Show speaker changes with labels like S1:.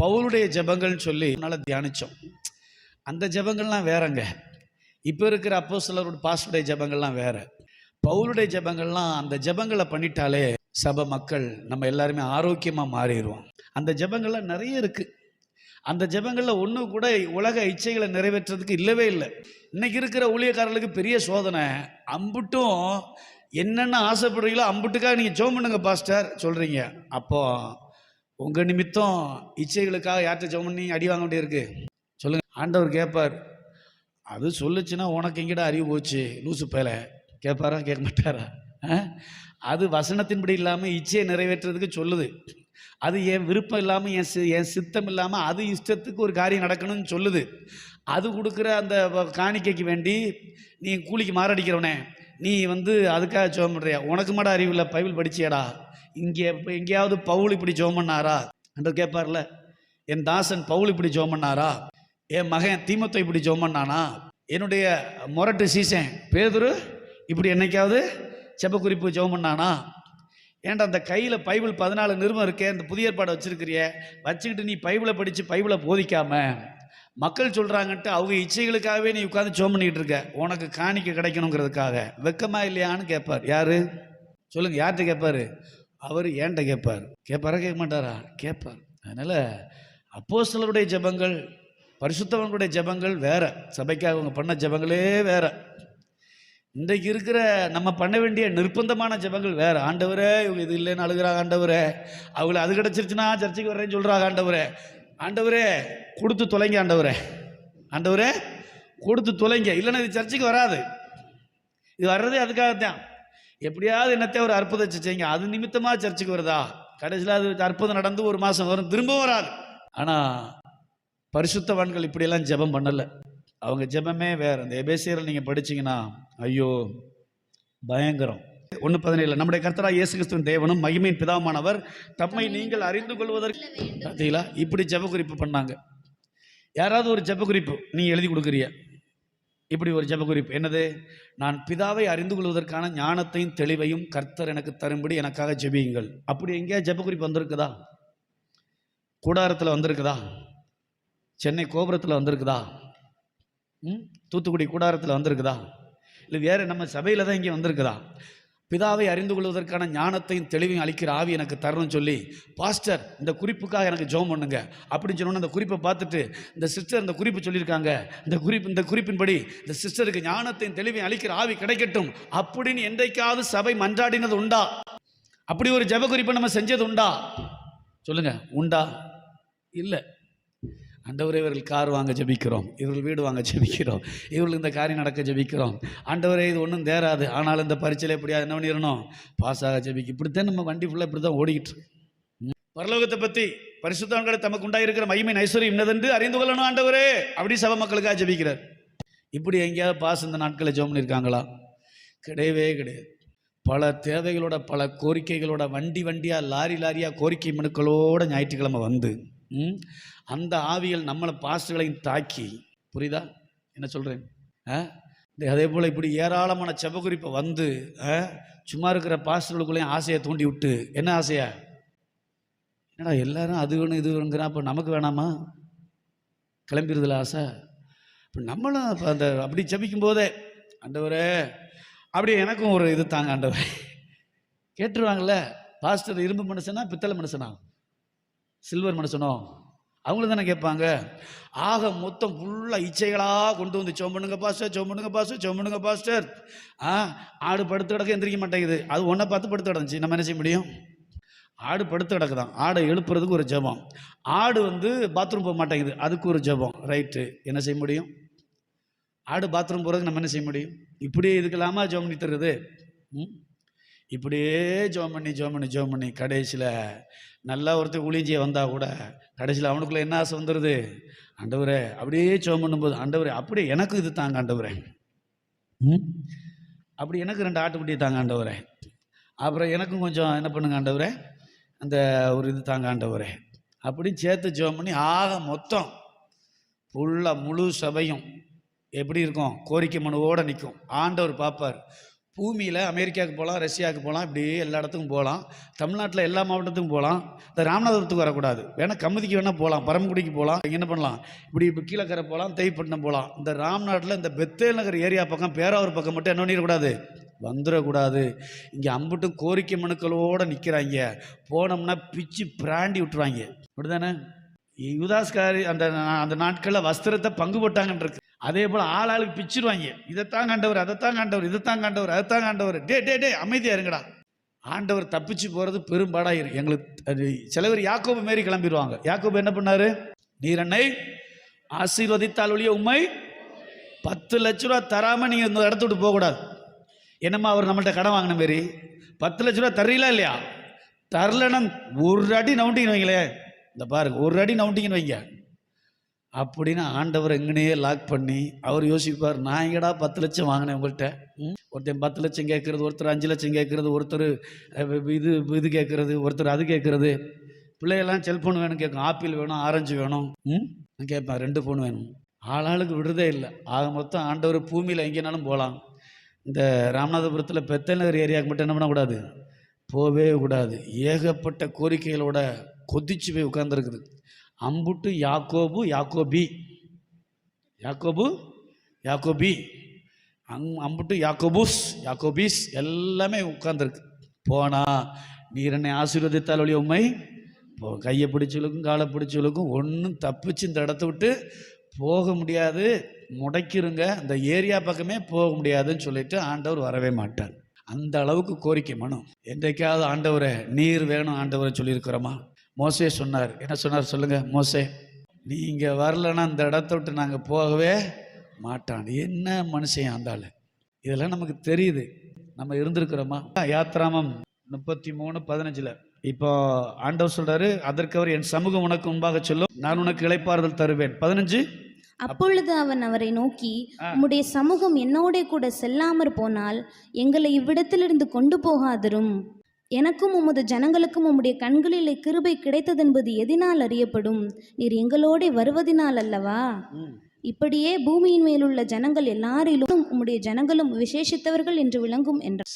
S1: பவுலுடைய ஜெபங்கள்னு சொல்லி நல்லா தியானித்தோம் அந்த ஜெபங்கள்லாம் வேறங்க. இப்போ இருக்கிற அப்போ சிலரோட பாஸ்டருடைய ஜெபங்கள்லாம் வேற. பவுலுடைய ஜெபங்கள்லாம் அந்த ஜெபங்களை பண்ணிட்டாலே சபை மக்கள் நம்ம எல்லாருமே ஆரோக்கியமாக மாறிடுவோம். அந்த ஜபங்கள்லாம் நிறைய இருக்குது அந்த ஜெபங்களில் ஒன்று கூட உலக இச்சைகளை நிறைவேற்றுறதுக்கு இல்லவே இல்லை. இன்னைக்கு இருக்கிற ஊழியக்காரர்களுக்கு பெரிய சோதனை. அம்புட்டும் என்னென்ன ஆசைப்படுறீங்களோ அம்புட்டுக்காக நீங்கள் ஜோம் பண்ணுங்க பாஸ்டர் சொல்கிறீங்க அப்போது உங்கள் நிமித்தம் இச்சைகளுக்காக யார்கிட்ட ஜெபம் பண்ணி அடி வாங்க வேண்டியிருக்கு? சொல்லுங்க. ஆண்டவர் கேட்பார் அது சொல்லுச்சுன்னா உனக்கு எங்கடா அறிவு போச்சு? லூசு பேல கேட்பாரா கேட்க மாட்டாரா? ஆ? அது வசனத்தின்படி இல்லாமல் இச்சையை நிறைவேற்றுறதுக்கு சொல்லுது. அது என் விருப்பம் இல்லாமல் என் சி என் சித்தம் இல்லாமல் அது இஷ்டத்துக்கு ஒரு காரியம் நடக்கணும்னு சொல்லுது. அது கொடுக்குற அந்த வ- காணிக்கைக்கு வேண்டி நீ கூலிக்கு மாரடிக்கிறவனே நீ வந்து அதுக்காக ஜோம் பண்ணுறியா உனக்கு மாட அறிவு இல்லை பைபிள் படிச்சியடா? இங்கே இப்போ எங்கேயாவது பவுல் இப்படி ஜோம் பண்ணாரா என்று கேட்பார்ல என் தாசன் பவுல் இப்படி ஜோம் பண்ணாரா என் மகன் தீமத்தை இப்படி ஜோம் பண்ணானா என்னுடைய முரட்டு சீசன் பேதுரு இப்படி என்னைக்காவது செப்பக்குறிப்பு ஜோம் பண்ணானா ஏன்டா அந்த கையில் பைபிள் பதினாலு நிறுவனம் இருக்கே இந்த புதிய ஏற்பாடு வச்சுருக்கிறிய வச்சுக்கிட்டு நீ பைபிளை படித்து பைபிளை போதிக்காம மக்கள் சொல்கிறாங்கன்ட்டு அவங்க இச்சைகளுக்காகவே நீ உட்காந்து ஜோம் பண்ணிக்கிட்டு இருக்க உனக்கு காணிக்க கிடைக்கணுங்கிறதுக்காக வெக்கமா இல்லையான்னு கேட்பார் யார்? சொல்லுங்கள் யார்கிட்ட கேட்பாரு அவர் ஏன்ட்ட கேட்பார்? கேட்பாரா கேட்க மாட்டாரா கேட்பார். அதனால் அப்போஸ்தலருடைய ஜெபங்கள் பரிசுத்தவங்களுடைய ஜெபங்கள் வேற. சபைக்காக அவங்க பண்ண ஜெபங்களே வேற. இன்றைக்கு இருக்கிற நம்ம பண்ண வேண்டிய நிர்பந்தமான ஜெபங்கள் வேறு. ஆண்டவரே இவங்க இது இல்லைன்னு அழுகிறாங்க ஆண்டவரே. அவங்கள அது கிடச்சிருச்சுன்னா சர்ச்சைக்கு வர்றேன்னு சொல்கிறாங்க ஆண்டவரே. ஆண்டவரே கொடுத்து தொலைங்க ஆண்டவரே. ஆண்டவரே கொடுத்து தொலைங்க. இல்லைன்னா இது சர்ச்சைக்கு வராது. இது வர்றதே அதுக்காகத்தான். எப்படியாவது என்னத்தை ஒரு அற்புதம் செய்யுங்க அது நிமித்தமாக சர்ச்சுக்கு வருதா? கடைசியில் அது அற்புதம் நடந்து ஒரு மாதம் வரும் திரும்பவும் வராது. ஆனால் பரிசுத்தவான்கள் இப்படியெல்லாம் ஜெபம் பண்ணலை. அவங்க ஜெபமே வேறு. அந்த எபேசியரில் நீங்கள் படிச்சீங்கன்னா ஐயோ பயங்கரம். ஒன்று பதினேழு நம்முடைய கர்த்தரா இயேசு கிறிஸ்துவின் தேவனும் மகிமையின் பிதாமானவர் தம்மை நீங்கள் அறிந்து கொள்வதற்கு பார்த்தீங்களா? இப்படி ஜெப குறிப்பு பண்ணாங்க. யாராவது ஒரு ஜெப குறிப்பு நீங்கள் எழுதி கொடுக்குறிய இப்படி ஒரு ஜப குறிப்பு என்னது? நான் பிதாவை அறிந்து கொள்வதற்கான ஞானத்தையும் தெளிவையும் கர்த்தர் எனக்கு தரும்படி எனக்காக ஜெபியுங்கள். அப்படி எங்கேயா ஜெப குறிப்பு வந்திருக்குதா? கூடாரத்தில் வந்திருக்குதா? சென்னை கோபுரத்தில் வந்திருக்குதா? ம்? தூத்துக்குடி கூடாரத்தில் வந்திருக்குதா? இல்லை வேறு நம்ம சபையில் தான் இங்கே வந்திருக்குதா? பிதாவை அறிந்து கொள்வதற்கான ஞானத்தையும் தெளிவையும் அளிக்கிற ஆவி எனக்கு தரணும்னு சொல்லி பாஸ்டர் இந்த குறிப்புக்காக எனக்கு ஜெபம் பண்ணுங்க. அப்படின்னு சொன்னோன்னே அந்த குறிப்பை பார்த்துட்டு இந்த சிஸ்டர் இந்த குறிப்பு சொல்லியிருக்காங்க. இந்த குறிப்பு இந்த குறிப்பின்படி இந்த சிஸ்டருக்கு ஞானத்தையும் தெளிவையும் அளிக்கிற ஆவி கிடைக்கட்டும். அப்படின்னு என்றைக்காவது சபை மன்றாடினது உண்டா? அப்படி ஒரு ஜெப குறிப்பை நம்ம செஞ்சது உண்டா? சொல்லுங்க உண்டா? இல்லை. ஆண்டவரே இவர்கள் கார் வாங்க ஜெபிக்கிறோம். இவர்கள் வீடு வாங்க ஜபிக்கிறோம். இவர்கள் இந்த காரியம் நடக்க ஜெபிக்கிறோம். ஆண்டவரே இது ஒன்றும் தேராது ஆனால் இந்த பரீட்சையில் எப்படியா என்ன பண்ணிடணும்? பாஸ் ஆக ஜெபிக்க. இப்படித்தான் நம்ம வண்டி ஃபுல்லாக இப்படி தான் ஓடிக்கிட்டு ம். பரலோகத்தை பற்றி பரிசுத்தவங்களை தமக்கு உண்டாயிருக்கிற மகிமை ஐஸ்வர்யம் இன்னதென்று அறிந்து கொள்ளணும் ஆண்டவரே. அப்படி சப மக்களுக்காக ஜெபிக்கிறார். இப்படி எங்கேயாவது பாஸ் இந்த நாட்களில் ஜோம் பண்ணியிருக்காங்களா கிடையவே கிடையாது. பல தேவைகளோட பல கோரிக்கைகளோட வண்டி வண்டியாக லாரி லாரியாக கோரிக்கை மனுக்களோட ஞாயிற்றுக்கிழமை வந்து அந்த ஆவிகள் நம்மளை பாஸ்டர்களையும் தாக்கி புரியுதா? என்ன சொல்கிறேன் ஆ? இந்த அதே போல் இப்படி ஏராளமான செபகுறிப்பை வந்து ஆ, சும்மா இருக்கிற பாஸ்டர்களுக்குள்ளேயும் ஆசையை தூண்டி விட்டு என்ன ஆசையா? என்னடா எல்லாரும் அது வேணும் இது வேணுங்கிறான் அப்போ நமக்கு வேணாமா? கிளம்பிடுதுல ஆசை? இப்போ நம்மளும் இப்போ அந்த அப்படி ஜபிக்கும் போதே ஆண்டவரே அப்படி எனக்கும் ஒரு இது தாங்க ஆண்டவர். கேட்டுருவாங்கல்ல பாஸ்டர் இரும்பு மனுஷனா பித்தளை மனுஷனா? சில்வர் மனுஷனோ? அவங்களும் தானே கேட்பாங்க. ஆக மொத்தம் ஃபுல்லாக இச்சைகளாக கொண்டு வந்து சோம் பாஸ்டர் சோம் பாஸ்டர் சோம் பாஸ்டர். ஆ? ஆடு படுத்து கிடக்க எந்திரிக்க மாட்டேங்குது. அது ஒன்றை பார்த்து படுத்து கிடந்துச்சு. நம்ம என்ன செய்ய முடியும்? ஆடு படுத்து கிடக்குதான். ஆடை எழுப்புறதுக்கு ஒரு ஜெபம். ஆடு வந்து பாத்ரூம் போக மாட்டேங்குது. அதுக்கு ஒரு ஜெபம். ரைட்டு என்ன செய்ய முடியும்? ஆடு பாத்ரூம் போகிறதுக்கு நம்ம என்ன செய்ய முடியும்? இப்படியே இதுக்கு ஜெபம் பண்ணி நித்துறது ம்? இப்படியே ஜோம் பண்ணி ஜோம் பண்ணி ஜோம் பண்ணி கடைசியில் நல்லா ஒருத்தர் ஊழியஞ்சிய வந்தால் கூட கடைசியில் அவனுக்குள்ளே என்ன ஆசை வந்துடுது ஆண்டவரே அப்படியே ஜோம் பண்ணும்போது ஆண்டவரே அப்படியே எனக்கு இது தாங்க ஆண்டவரே. ம்? அப்படி எனக்கு ரெண்டு ஆட்டுக்குட்டி தாங்க ஆண்டவரே. அப்புறம் எனக்கும் கொஞ்சம் என்ன பண்ணுங்க ஆண்டவரே? அந்த ஒரு இது தாங்க ஆண்டவரே. அப்படி சேர்த்து ஜோம் பண்ணி ஆக மொத்தம் ஃபுல்லாக முழு சபையும் எப்படி இருக்கும்? கோரிக்கை மனுவோடு நிற்கும் ஆண்டவர் பார்ப்பார். பூமியில் அமெரிக்காவுக்கு போகலாம் ரஷ்யாவுக்கு போகலாம் இப்படி எல்லா இடத்துக்கும் போகலாம். தமிழ்நாட்டில் எல்லா மாவட்டத்துக்கும் போகலாம். இந்த ராமநாதபுரத்துக்கு வரக்கூடாது. வேணால் கமுதிக்கு வேணால் போகலாம் பரமக்குடிக்கு போகலாம். இங்க என்ன பண்ணலாம்? இப்படி இப்போ கீழக்கரை போகலாம் தேய்ப்பட்டினம் போகலாம். இந்த ராம்நாட்டில் இந்த பெத்தேல் நகர் ஏரியா பக்கம் பேராவூர் பக்கம் மட்டும் என்ன பண்ணிடக்கூடாது? வந்துடக்கூடாது. இங்கே அம்புட்டு கோரிக்கை மனுக்களோடு நிற்கிறாங்க போனோம்னா பிச்சு பிராண்டி விட்டுருவாங்க. அப்படிதானே யுதாஸ்காரி அந்த அந்த நாட்களில் வஸ்திரத்தை பங்கு போட்டாங்கன்றிருக்கு அதே போல் ஆள் ஆளுக்கு பிச்சிருவாங்க. இதைத்தான் காண்டவர் அதைத்தான் காண்டவர் இதைத்தான் காண்டவர் அதைத்தான் காண்டவர். டே டே டே அமைதியாக இருங்கடா. ஆண்டவர் தப்பிச்சு போகிறது பெரும்பாடாக இருக்கு எங்களுக்கு அது யாக்கோபு மாரி கிளம்பிடுவாங்க யாக்கோபு என்ன பண்ணார்? நீர் என்னை ஆசீர்வதித்தால் ஒழிய உண்மை பத்து லட்ச ரூபா தராமல் நீங்கள் இந்த இடத்த விட்டு போகக்கூடாது. என்னம்மா அவர் நம்மள்ட்ட கடன் வாங்கின மாரி? பத்து லட்ச ரூபா தரீங்களா இல்லையா? தரலன்னா ஒரு அடி நவுண்டிங்கன்னு வைங்களேன். இந்த பாருங்க ஒரு அடி நவுண்டிங்கன்னு வைங்க. அப்படின்னு ஆண்டவர் எங்கனையே லாக் பண்ணி அவர் யோசிப்பார் நான் எங்கடா பத்து லட்சம் வாங்கினேன் உங்கள்கிட்ட ஒருத்தன் பத்து லட்சம் கேட்குறது ஒருத்தர் அஞ்சு லட்சம் கேட்குறது ஒருத்தர் இது இது கேட்குறது ஒருத்தர் அது கேட்குறது. பிள்ளைகள்லாம் செல்ஃபோன் வேணும் கேட்கும். ஆப்பிள் வேணும் ஆரஞ்சு வேணும். ம். கேட்பேன் ரெண்டு ஃபோன் வேணும். ஆளாளுக்கு விடுறதே இல்லை. ஆக மொத்தம் ஆண்டவர் பூமியில் எங்கேனாலும் போகலாம் இந்த ராமநாதபுரத்தில் பெத்தநகர் ஏரியாவுக்கு மட்டும் என்ன பண்ணக்கூடாது? போகவே கூடாது. ஏகப்பட்ட கோரிக்கைகளோட கொதிச்சு போய் உட்காந்துருக்குது அம்புட்டு யாக்கோபு யாக்கோபி. யாக்கோபு யாக்கோபி. அங் அம்புட்டு யாக்கோபுஸ் யாக்கோபீஸ் எல்லாமே உட்கார்ந்துருக்கு. போனா நீர் என்னை ஆசீர்வதித்தால் ஒளி உண்மை போ கையை பிடிச்சவளுக்கும் காலை பிடிச்சவளுக்கும் ஒன்றும் தப்பிச்சு இந்த இடத்த விட்டு போக முடியாது. முடைக்கிருங்க இந்த ஏரியா பக்கமே போக முடியாதுன்னு சொல்லிட்டு ஆண்டவர் வரவே மாட்டார். அந்த அளவுக்கு கோரிக்கை மனு. என்றைக்காவது ஆண்டவரை நீர் வேணும் ஆண்டவரை சொல்லியிருக்கிறோமா? மோசே சொன்னார். என்ன சொன்னார் சொல்லுங்க மோசே. நீங்க வரலன்னா இந்த இடத்த விட்டு நாங்கள் போகவே மாட்டான். என்ன மனுஷன் அந்த ஆளு? இதெல்லாம் நமக்கு தெரியுது. நம்ம இருந்திருக்கிறோமா? யாத்ராமம் முப்பத்தி மூணு பதினஞ்சுல. இப்போ ஆண்டவர் சொல்றாரு அதற்கு அவர் என் சமூகம் உனக்கு முன்பாக சொல்லும். நான் உனக்கு இளைப்பாறுதல் தருவேன். பதினஞ்சு?
S2: அப்பொழுது அவன் அவரை நோக்கி. உம்முடைய சமூகம் என்னோட கூட செல்லாமற் போனால் எங்களை இவ்விடத்திலிருந்து கொண்டு போகாதரும். எனக்கும் உமது ஜனங்களுக்கும் உம்முடைய கண்களிலே கிருபை கிடைத்ததென்பது எதினால் அறியப்படும். நீர் எங்களோடே வருவதினால் அல்லவா இப்படியே பூமியின் மேலுள்ள ஜனங்கள் எல்லாரிலும் உம்முடைய ஜனங்களும் விசேஷித்தவர்கள் என்று விளங்கும் என்றார்